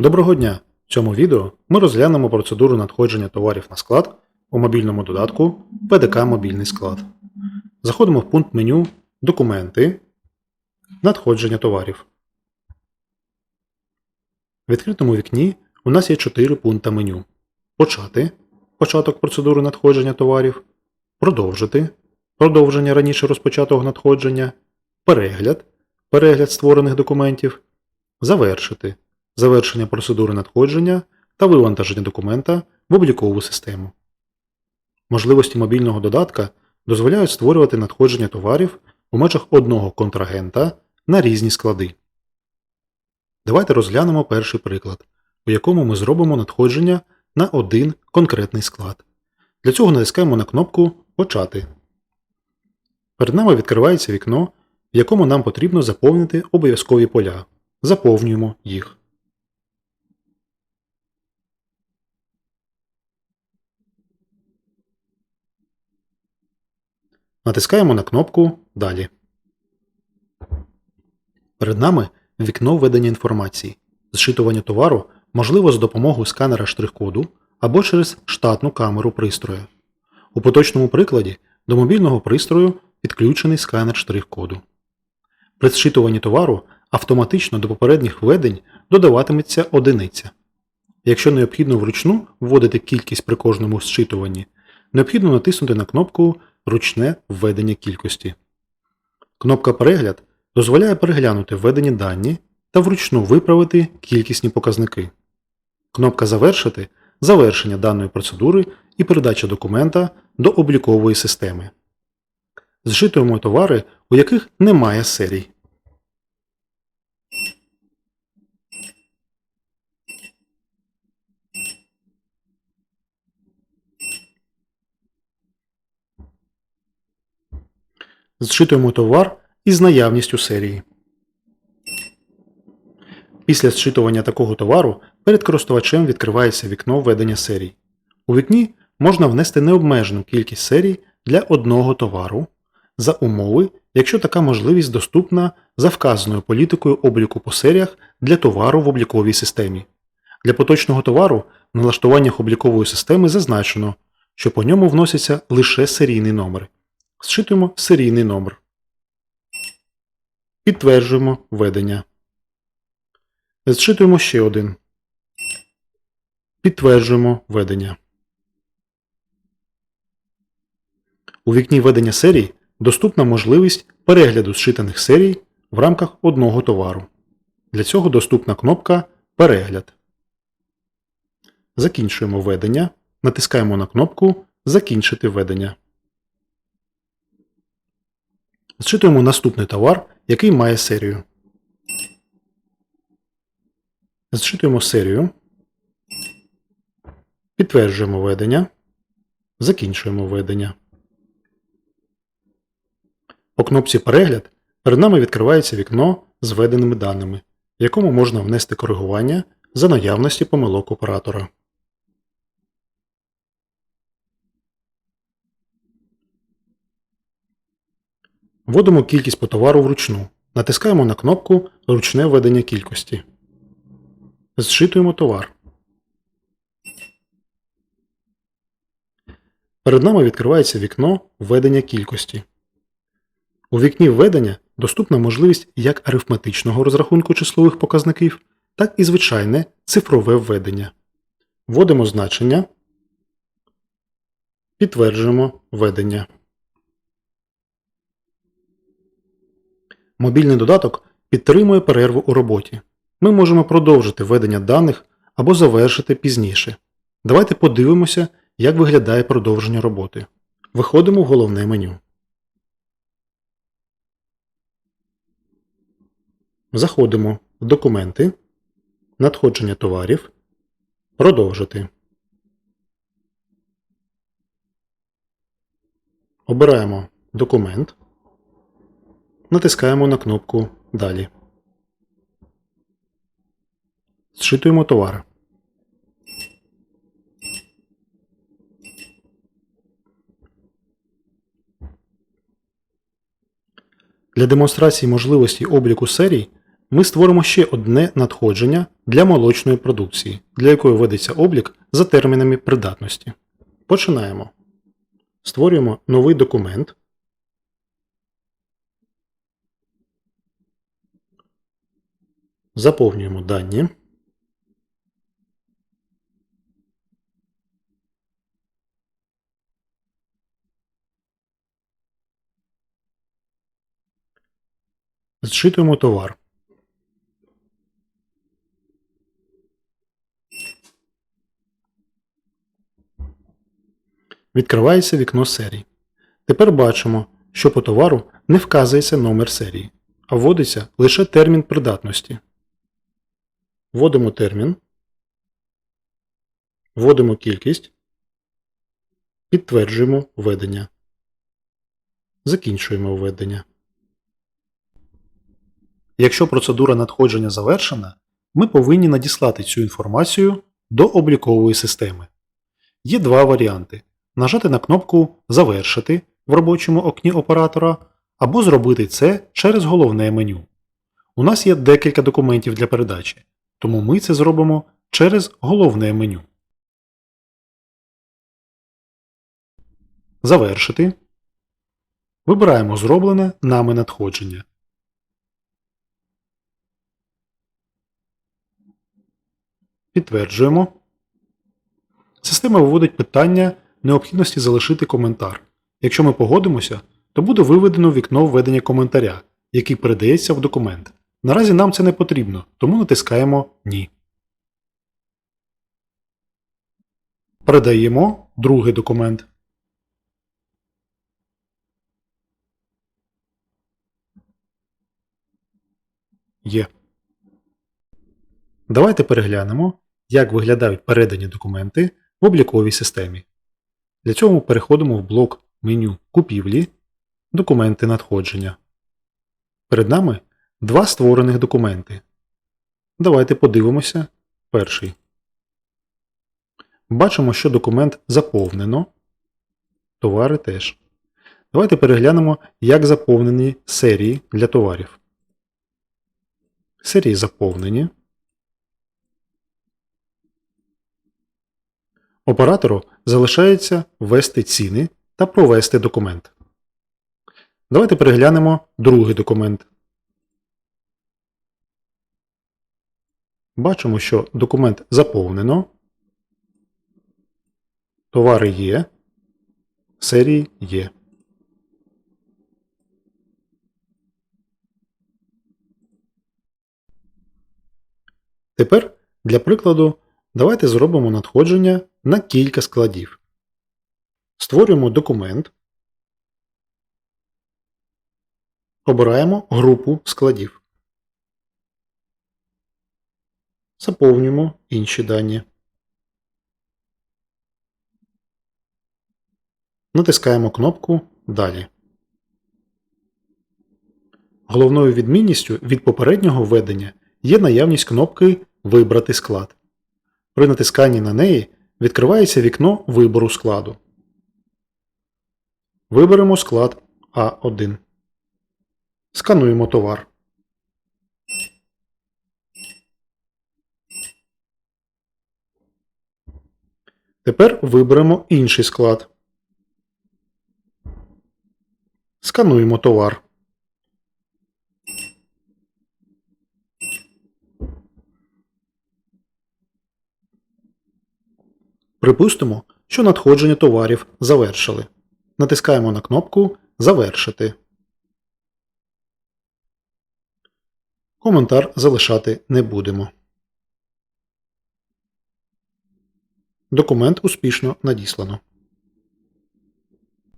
Доброго дня! В цьому відео ми розглянемо процедуру надходження товарів на склад у мобільному додатку ПДК Мобільний склад. Заходимо в пункт меню Документи, Надходження товарів. В відкритому вікні у нас є 4 пункти меню: Почати початок процедури надходження товарів, Продовжити продовження раніше розпочатого надходження, Перегляд перегляд створених документів, Завершити завершення процедури надходження та вивантаження документа в облікову систему. Можливості мобільного додатка дозволяють створювати надходження товарів у межах одного контрагента на різні склади. Давайте розглянемо перший приклад, у якому ми зробимо надходження на один конкретний склад. Для цього натискаємо на кнопку Почати. Перед нами відкривається вікно, в якому нам потрібно заповнити обов'язкові поля. Заповнюємо їх. Натискаємо на кнопку Далі. Перед нами вікно введення інформації. Зшитування товару можливо з допомогою сканера штрих-коду або через штатну камеру пристрою. У поточному прикладі до мобільного пристрою підключений сканер штрих-коду. При зшитуванні товару автоматично до попередніх введень додаватиметься одиниця. Якщо необхідно вручну вводити кількість при кожному зшитуванні, необхідно натиснути на кнопку Ручне введення кількості. Кнопка Перегляд дозволяє переглянути введені дані та вручну виправити кількісні показники. Кнопка Завершити завершення даної процедури і передача документа до облікової системи. Зшитуємо товари, у яких немає серій. Зшитуємо товар із наявністю серії. Після зшитування такого товару перед користувачем відкривається вікно введення серій. У вікні можна внести необмежену кількість серій для одного товару за умови, якщо така можливість доступна за вказаною політикою обліку по серіях для товару в обліковій системі. Для поточного товару в налаштуваннях облікової системи зазначено, що по ньому вноситься лише серійний номер. Зшитуємо серійний номер. Підтверджуємо введення. Зшитуємо ще один. Підтверджуємо введення. У вікні ведення серій доступна можливість перегляду зшитаних серій в рамках одного товару. Для цього доступна кнопка Перегляд. Закінчуємо введення. Натискаємо на кнопку Закінчити введення. Зчитуємо наступний товар, який має серію. Зчитуємо серію. Підтверджуємо введення. Закінчуємо введення. По кнопці Перегляд перед нами відкривається вікно з введеними даними, в якому можна внести коригування за наявності помилок оператора. Вводимо кількість по товару вручну. Натискаємо на кнопку Ручне введення кількості. Зшитуємо товар. Перед нами відкривається вікно введення кількості. У вікні введення доступна можливість як арифметичного розрахунку числових показників, так і звичайне цифрове введення. Вводимо значення. Підтверджуємо введення. Мобільний додаток підтримує перерву у роботі. Ми можемо продовжити введення даних або завершити пізніше. Давайте подивимося, як виглядає продовження роботи. Виходимо в головне меню. Заходимо в Документи, Надходження товарів, Продовжити. Обираємо Документ. Натискаємо на кнопку Далі. Зшитуємо товар. Для демонстрації можливості обліку серій ми створимо ще одне надходження для молочної продукції, для якої ведеться облік за термінами придатності. Починаємо. Створюємо новий документ. Заповнюємо дані. Зчитуємо товар. Відкривається вікно серій. Тепер бачимо, що по товару не вказується номер серії, а вводиться лише термін придатності. Вводимо термін. Вводимо кількість. Підтверджуємо введення. Закінчуємо введення. Якщо процедура надходження завершена, ми повинні надіслати цю інформацію до облікової системи. Є два варіанти: нажати на кнопку Завершити в робочому окні оператора або зробити це через головне меню. У нас є декілька документів для передачі, тому ми це зробимо через головне меню. Завершити. Вибираємо зроблене нами надходження. Підтверджуємо. Система виводить питання необхідності залишити коментар. Якщо ми погодимося, то буде виведено вікно введення коментаря, який передається в документ. Наразі нам це не потрібно, тому натискаємо Ні. Передаємо другий документ. Є. Давайте переглянемо, як виглядають передані документи в обліковій системі. Для цього переходимо в блок меню Купівлі, Документи надходження. Перед нами два створених документи. Давайте подивимося перший. Бачимо, що документ заповнено. Товари теж. Давайте переглянемо, як заповнені серії для товарів. Серії заповнені. Оператору залишається ввести ціни та провести документ. Давайте переглянемо другий документ. Бачимо, що документ заповнено. Товари є. Серії є. Тепер для прикладу давайте зробимо надходження на кілька складів. Створюємо документ. Обираємо групу складів. Заповнюємо інші дані. Натискаємо кнопку Далі. Головною відмінністю від попереднього введення є наявність кнопки Вибрати склад. При натисканні на неї відкривається вікно вибору складу. Виберемо склад А1. Скануємо товар. Тепер виберемо інший склад. Скануємо товар. Припустимо, що надходження товарів завершили. Натискаємо на кнопку Завершити. Коментар залишати не будемо. Документ успішно надіслано.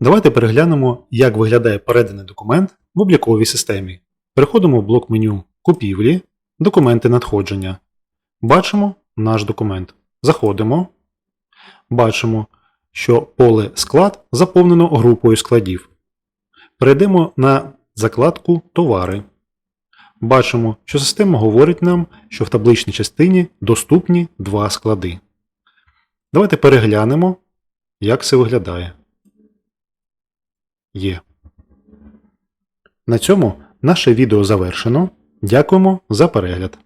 Давайте переглянемо, як виглядає переданий документ в обліковій системі. Переходимо в блок меню Купівлі, Документи надходження. Бачимо наш документ. Заходимо. Бачимо, що поле Склад заповнено групою складів. Перейдемо на закладку Товари. Бачимо, що система говорить нам, що в табличній частині доступні два склади. Давайте переглянемо, як це виглядає. Є. На цьому наше відео завершено. Дякуємо за перегляд!